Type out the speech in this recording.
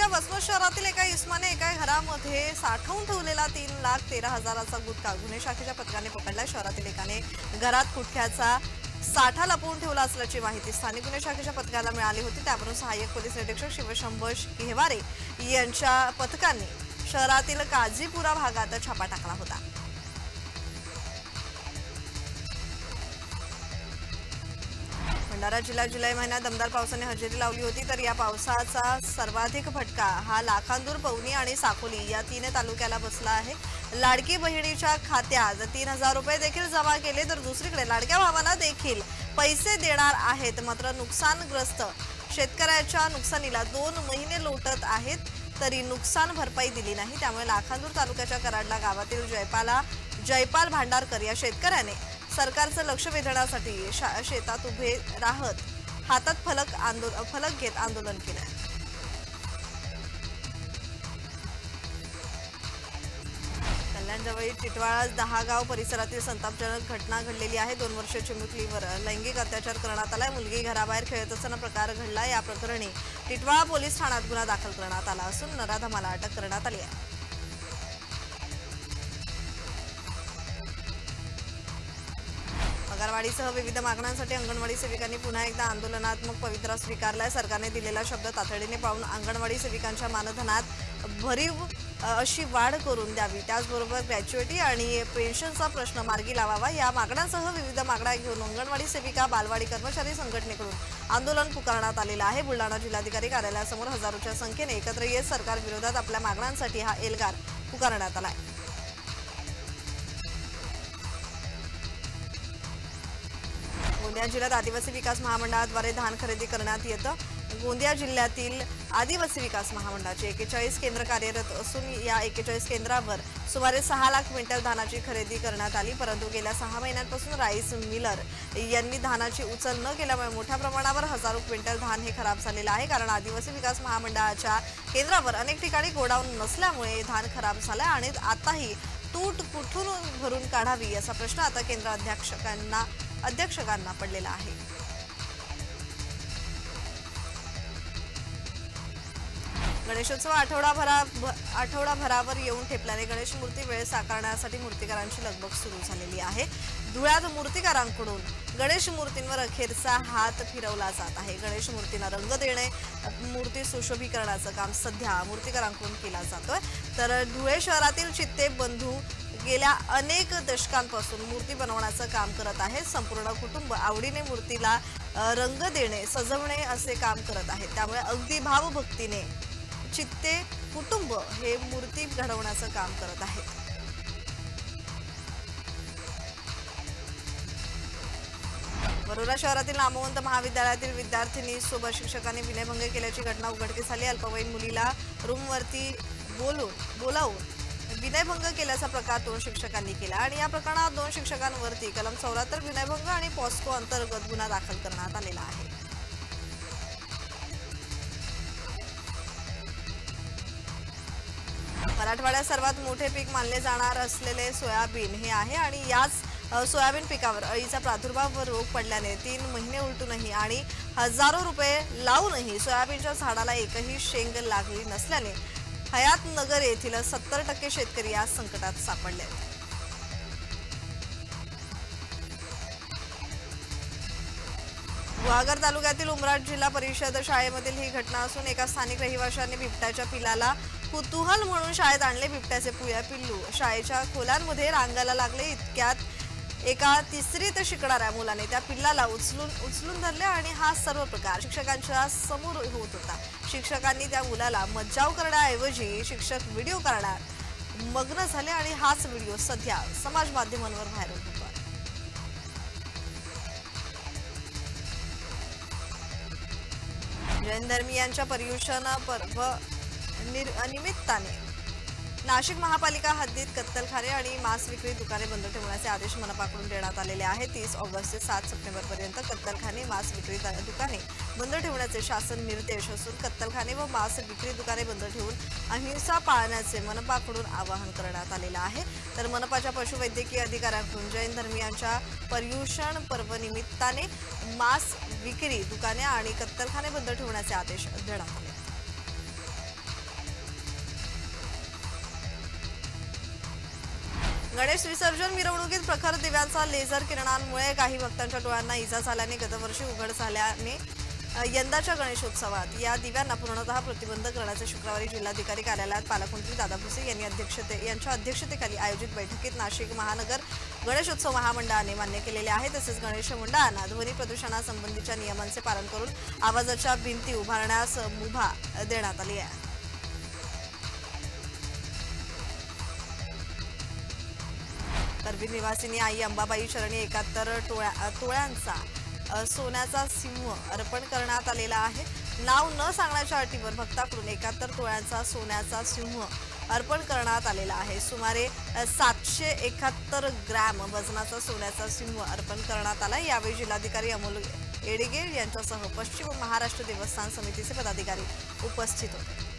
हिंगोलीच्या वसमत शहरातील एका इस्माने एका घरामध्ये साठवून ठेवलेला तीन लाख तेरा हजाराचा गुटखा. गुन्हे शाखेच्या पथकाने पकडला शहरातील एकाने घरात गुटख्याचा साठा लपवून ठेवला असल्याची माहिती स्थानिक गुन्हे शाखेच्या पथकाला मिळाली होती. त्यावरून सहाय्यक पोलीस निरीक्षक शिवशंभर घेवारे यांच्या पथकाने शहरातील काझीपुरा भागात छापा टाकला होता. भंडारा जिल्हा जुलै महिन्यात दमदार पावसाने हजेरी लावली होती तर या पावसाचा सर्वाधिक फटका हा लाखांदूर पवनी आणि साकोली या तीन तालुक्याला बसला आहे. लाडकी बहिणीच्या खात्यात तीन हजार रुपये देखील जमा केले तर दुसरीकडे लाडक्या भावाला देखील पैसे देणार आहेत. मात्र नुकसानग्रस्त शेतकऱ्याच्या नुकसानीला दोन महिने लोटत आहेत तरी नुकसान भरपाई दिली नाही. त्यामुळे लाखांदूर तालुक्याच्या कराडला गावातील जयपाला जयपाल भांडारकर या शेतकऱ्याने सरकारचं लक्ष वेधण्यासाठी शा- शेतात उभे राहत हातात फलक आंदोलन फलक घेत आंदोलन केलं कल्याणजवळील टिटवाळा दहागाव परिसरातील संतापजनक घटना घडलेली आहे. दोन वर्षाची मुलीवर लैंगिक अत्याचार करण्यात आलाय. मुलगी घराबाहेर खेळत असताना प्रकार घडला. या प्रकरणी टिटवाळा पोलीस ठाण्यात गुन्हा दाखल करण्यात आला असून नराधमाला अटक करण्यात आली आहे. बालवाडीसह विविध मागण्यांसाठी अंगणवाडी सेविकांनी पुन्हा एकदा आंदोलनात्मक पवित्रा स्वीकारलाय. सरकारने दिलेला शब्द तातडीने पाहून अंगणवाडी सेविकांच्या मानधनात भरीव अशी वाढ करून द्यावी. त्याचबरोबर ग्रॅच्युएटी आणि पेन्शनचा प्रश्न मार्गी लावावा. या मागण्यांसह विविध मागण्या घेऊन अंगणवाडी सेविका बालवाडी कर्मचारी संघटनेकडून आंदोलन पुकारण्यात आलेलं आहे. बुलढाणा जिल्हाधिकारी कार्यालयासमोर हजारोच्या संख्येने एकत्र येत सरकार विरोधात आपल्या मागण्यांसाठी हा एल्गार पुकारण्यात आहे गोंदिया जिल्ह्यात आदिवासी विकास महामंडळाद्वारे धान खरेदी करण्यात येतं. गोंदिया जिल्ह्यातील आदिवासी विकास महामंडळाचे एकेचाळीस केंद्र कार्यरत असून या एकेचाळीस केंद्रावर सुमारे सहा लाख क्विंटल धानाची खरेदी करण्यात आली. परंतु गेल्या सहा महिन्यांपासून राईस मिलर यांनी धानाची उचल न केल्यामुळे मोठ्या प्रमाणावर हजारो क्विंटल धान हे खराब झालेलं आहे. कारण आदिवासी विकास महामंडळाच्या केंद्रावर अनेक ठिकाणी गोडाऊन नसल्यामुळे धान खराब झालं आणि आताही तूट कुठून भरून काढावी असा प्रश्न आता केंद्राध्यक्षकांना अध्यक्षकांना पडलेला आहे. गणेशोत्सव आठवडाभरा भ- आठवडाभरावर येऊन ठेपल्याने गणेश मूर्ती वेळ साकारण्यासाठी मूर्तिकारांची लगबग सुरू झालेली आहे. धुळ्यात मूर्तिकारांकडून गणेश मूर्तींवर अखेरचा हात फिरवला जात आहे. गणेश मूर्तींना रंग देणे मूर्ती सुशोभीकरणाचं काम सध्या मूर्तिकारांकडून केला जातोय. तर धुळे शहरातील चित्ते बंधू गेल्या अनेक दशकांपासून मूर्ती बनवण्याचं काम करत आहेत. संपूर्ण कुटुंब आवडीने मूर्तीला रंग देणे सजवणे असे काम करत आहेत. त्यामुळे अगदी भावभक्तीने चित्ते कुटुंब हे मूर्ती घडवण्याचं काम करत आहे. वरोरा शहरातील नामवंत महाविद्यालयातील विद्यार्थिनी सोबत शिक्षकांनी विनयभंग केल्याची घटना उघडकीस आली. अल्पवयीन मुलीला रूमवरती बोलून बोलावून विनयभंग केल्याचा प्रकार दोन शिक्षकांनी केला आणि या प्रकरणात दोन शिक्षकांवरती कलम चौऱ्याहत्तर विनयभंग आणि पॉस्को अंतर्गत गुन्हा दाखल करण्यात आलेला आहे. मराठवाड्यात सर्वात मोठे पीक मानले जाणार असलेले सोयाबीन हे आहे आणि याच सोयाबीन पिकावर अळीचा प्रादुर्भाव व रोग पडल्याने तीन महिने उलटूनही आणि हजारो रुपये लावूनही सोयाबीनच्या झाडाला एकही शेंग लागली नसल्याने हयातनगर येथील सत्तर टक्के शेतकरी या संकटात सापडले. गुहागर तालुक्यातील उमराट जिल्हा परिषद शाळेमधील ही घटना असून एका स्थानिक रहिवाशांनी बिबट्याच्या पिलाला कुतूहल म्हणून शाळेत आणले बिबट्याचे पुया पिल्लू. शाळेच्या खोल्यांमध्ये रांगायला लागले इतक्यात एका तिसरीत शिकणाऱ्या मुलाने त्या पिल्लाला उचलून उचलून धरले आणि हा सर्व प्रकार शिक्षकांच्या समोर होत होता. शिक्षकांनी त्या मुलाला मज्जाव करण्याऐवजी शिक्षक व्हिडिओ करण्यात मग्न झाले आणि हाच व्हिडिओ सध्या समाज माध्यमांवर व्हायरल होतो. जैन धर्मीयांच्या पर्युषण पर्व निमित्ताने. नाशिक महापालिका हद्दीत कत्तलखाने आणि मांस विक्री दुकाने बंद ठेवण्याचे आदेश मनपाकडून देण्यात आलेले आहेत तीस ऑगस्ट ते सात सप्टेंबरपर्यंत कत्तलखाने मांस विक्री दुकाने बंद ठेवण्याचे शासन निर्देश असून कत्तलखाने व मांस विक्री दुकाने बंद ठेवून अहिंसा पाळण्याचे मनपाकडून आवाहन करण्यात आलेलं आहे. तर मनपाच्या पशुवैद्यकीय अधिकाऱ्यांकडून जैन धर्मियांच्या पर्युषण पर्व निमित्ताने मांस विक्री दुकाने आणि कत्तलखाने बंद ठेवण्याचे आदेश देण्यात आले. गणेश विसर्जन मिरवणुकीत प्रखर दिव्यांचा लेझर किरणांमुळे काही भक्तांच्या डोळ्यांना इजा झाल्याने गतवर्षी उघड झाल्याने यंदाच्या गणेशोत्सवात या दिव्यांना पूर्णतः प्रतिबंध करण्याचे शुक्रवारी जिल्हाधिकारी कार्यालयात पालकमंत्री दादा भुसे यांनी अध्यक्षते यांच्या अध्यक्षतेखाली आयोजित बैठकीत नाशिक महानगर गणेशोत्सव महामंडळाने मान्य केलेले आहे. तसेच गणेश मंडळांना ध्वनी प्रदूषणासंबंधीच्या नियमांचे पालन करून आवाजाच्या भिंती उभारण्यास मुभा देण्यात आली आहे. करवीर निवासिनी आई अंबाबाई शरणी एकाहत्तर टोळ्या टोळ्यांचा सोन्याचा सिंह अर्पण करण्यात आलेला आहे. नाव न सांगण्याच्या अटीवर भक्ताकडून एकाहत्तर टोळ्यांचा सोन्याचा सिंह अर्पण करण्यात आलेला आहे. सुमारे सातशे एकाहत्तर ग्रॅम वजनाचा सोन्याचा सिंह अर्पण करण्यात आला. यावेळी जिल्हाधिकारी अमोल येडगे यांच्यासह पश्चिम महाराष्ट्र देवस्थान समितीचे पदाधिकारी उपस्थित होते.